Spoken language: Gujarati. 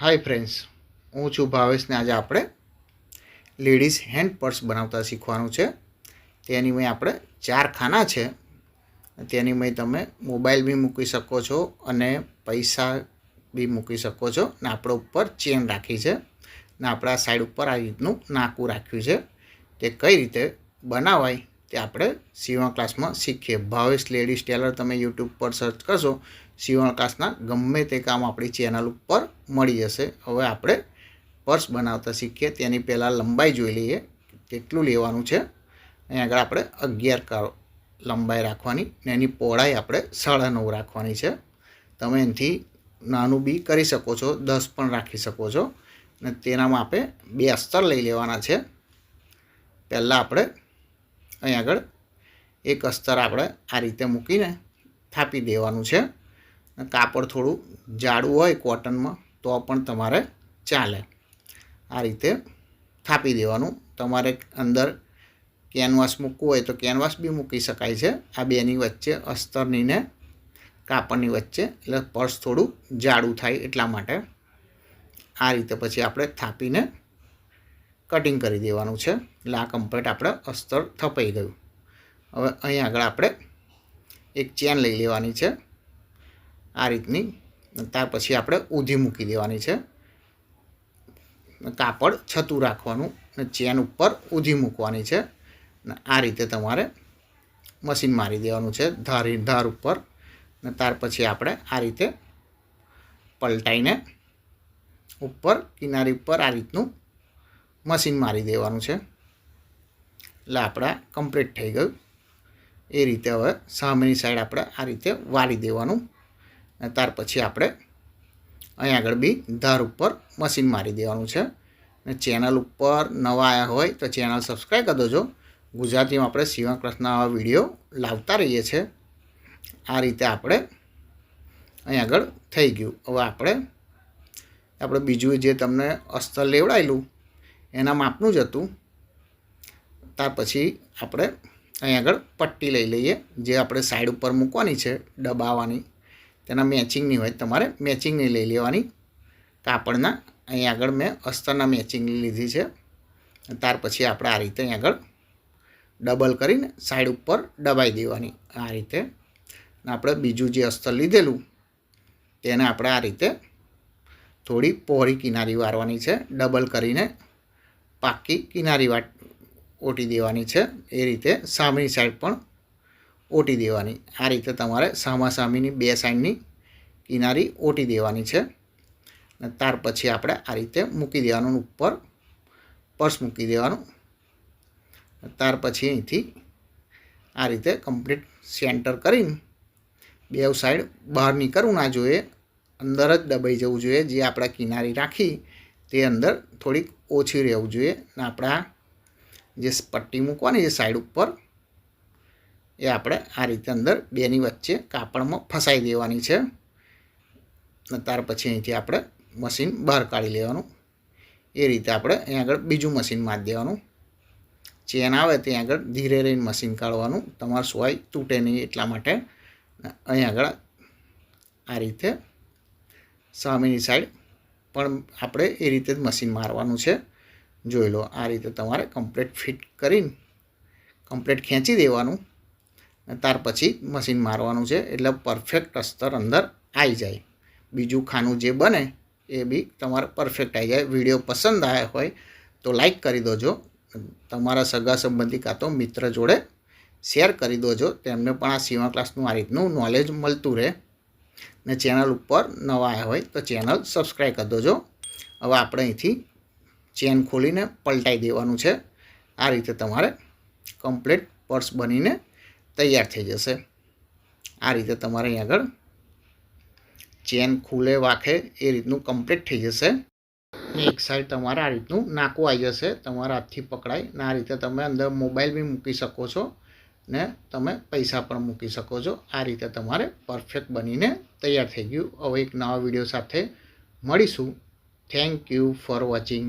હાય ફ્રેન્ડ્સ હું છું ભાવેશને આજે આપણે લેડીઝ હેન્ડ પર્સ બનાવતા શીખવાનું છે. તેની મેં આપણે ચાર ખાના છે. તેની મેં તમે મોબાઈલ બી મૂકી શકો છો અને પૈસા બી મૂકી શકો છો ને આપણા ઉપર ચેન રાખી છે ને આપણા સાઈડ ઉપર આ રીતનું નાકું રાખ્યું છે. તે કઈ રીતે બનાવાય તે આપણે સીવણ ક્લાસમાં શીખીએ. ભાવેશ લેડીઝ ટેલર તમે યુટ્યુબ પર સર્ચ કરશો સીવણ ક્લાસના ગમે તે કામ આપણી ચેનલ ઉપર મળી જશે. હવે આપણે પર્સ બનાવતા શીખીએ. તેની પહેલાં લંબાઈ જોઈ લઈએ કેટલું લેવાનું છે. અહીં આગળ આપણે અગિયાર કરો લંબાઈ રાખવાની ને એની પહોળાઈ આપણે સાડા નવ રાખવાની છે. તમે એનાથી નાનું બી કરી શકો છો, દસ પણ રાખી શકો છો. ને તેનામાં આપણે બે અસ્તર લઈ લેવાના છે. પહેલાં આપણે અહીં આગળ એક અસ્તર આપણે આ રીતે મૂકીને થાપી દેવાનું છે. કાપડ થોડું જાડું હોય કોટનમાં તો પણ તમારે ચાલે. આ રીતે થાપી દેવાનું. તમારે અંદર કેનવાસ મૂકવું હોય તો કેનવાસ બી મૂકી શકાય છે. આ બેની વચ્ચે, અસ્તરની ને કાપડની વચ્ચે, એટલે પર્સ થોડું જાડું થાય એટલા માટે. આ રીતે પછી આપણે થાપીને કટિંગ કરી દેવાનું છે. એટલે આ કમ્પ્લીટ આપણે અસ્તર થપાઈ ગયું. હવે અહીં આગળ આપણે એક ચેન લઈ લેવાની છે. આ રીતની ત્યાર પછી આપણે ઊંધી મૂકી દેવાની છે. કાપડ છતું રાખવાનું ને ચેન ઉપર ઊંધી મૂકવાની છે. ને આ રીતે તમારે મશીન મારી દેવાનું છે ધારી ધાર ઉપર. ને ત્યાર પછી આપણે આ રીતે પલટાઈને ઉપર કિનારી ઉપર આ રીતનું મશીન મારી દેવાનું છે. એટલે આપણા કમ્પ્લીટ થઈ ગયું. એ રીતે હવે સામેની સાઈડ આપણે આ રીતે વાળી દેવાનું. અને ત્યાર પછી આપણે અહીં આગળ બી ધાર ઉપર મશીન મારી દેવાનું છે. અને ચેનલ ઉપર નવા આવ્યા હોય તો ચેનલ સબસ્ક્રાઈબ કરી દેજો. ગુજરાતીમાં આપણે સીવણ ક્લાસના વીડિયો લાવતા રહીએ છીએ. આ રીતે આપણે અહીં આગળ થઈ ગયું. હવે આપણે આપણે બીજું જે તમને અસ્તર લેવડાયેલું એના માપનું જ હતું. ત્યાર પછી આપણે અહીં આગળ પટ્ટી લઈ લઈએ, જે આપણે સાઈડ ઉપર મૂકવાની છે, દબાવવાની. તેના મેચિંગની હોય તમારે મેચિંગની લઈ લેવાની. કાપડના અહીં આગળ મેં અસ્તરના મેચિંગની લીધી છે. ત્યાર પછી આપણે આ રીતે અહીં આગળ ડબલ કરીને સાઈડ ઉપર દબાઈ દેવાની આ રીતે. આપણે બીજું જે અસ્તર લીધેલું, તેને આપણે આ રીતે થોડી પહોળી કિનારી વારવાની છે. ડબલ કરીને પાકી કિનારી વાટ ઓટી દેવાની છે. એ રીતે સામેની સાઈડ પણ ઓટી દેવાની. આ રીતે તમારે સામાસામીની બે સાઈડની કિનારી ઓટી દેવાની છે. અને ત્યાર પછી આપણે આ રીતે મૂકી દેવાનું ઉપર પર્સ મૂકી દેવાનું. ત્યાર પછી અહીંથી આ રીતે કમ્પ્લીટ સેન્ટર કરીને બે સાઈડ બહાર નીકળવું ના જોઈએ. અંદર જ દબાઈ જવું જોઈએ. જે આપણા કિનારી રાખી તે અંદર થોડીક ઓછી રહેવું જોઈએ. ને આપણા જે પટ્ટી મૂકવાની છે સાઈડ ઉપર એ આપણે આ રીતે અંદર બેની વચ્ચે કાપડમાં ફસાઈ દેવાની છે. અને ત્યાર પછી અહીંથી આપણે મશીન બહાર કાઢી લેવાનું. એ રીતે આપણે અહીં આગળ બીજું મશીન મારી દેવાનું. ચેન આવે ત્યાં આગળ ધીરે રહીને મશીન કાઢવાનું. તમારું સોય તૂટે નહીં એટલા માટે. અહીં આગળ આ રીતે સામેની સાઈડ પણ આપણે એ રીતે જ મશીન મારવાનું છે. જોઈ લો આ રીતે તમારે કમ્પ્લીટ ફિટ કરીને કમ્પ્લીટ ખેંચી દેવાનું. ત્યાર પછી મશીન મારવાનું છે એટલે પરફેક્ટ અસ્તર અંદર આવી જાય. બીજું ખાનું જે બને એ બી તમારે પરફેક્ટ આવી જાય. વીડિયો પસંદ આવ્યા હોય તો લાઈક કરી દોજો. તમારા સગા સંબંધી કાં તો મિત્ર જોડે શેર કરી દોજો. તેમને પણ આ સીવા ક્લાસનું આ રીતનું નોલેજ મળતું રહે. ને ચેનલ ઉપર નવા આવ્યા હોય તો ચેનલ સબસ્ક્રાઈબ કરી દોજો. હવે આપણે અહીંથી ચેન ખોલીને પલટાઈ દેવાનું છે. આ રીતે તમારે કમ્પ્લીટ પર્સ બનીને તૈયાર થઈ જશે. આ રીતે તમારે અહીં આગળ ચેન ખુલે, વાખે એ રીતનું કમ્પ્લીટ થઈ જશે. એક સાઈડ તમારે આ રીતનું નાકું આવી જશે. તમારા હાથથી પકડાય ને આ રીતે તમે અંદર મોબાઈલ બી મૂકી શકો છો ને તમે પૈસા પણ મૂકી શકો છો. આ રીતે તમારે પરફેક્ટ બનીને તૈયાર થઈ ગયું. હવે એક નવા વીડિયો સાથે મળીશું. Thank you for watching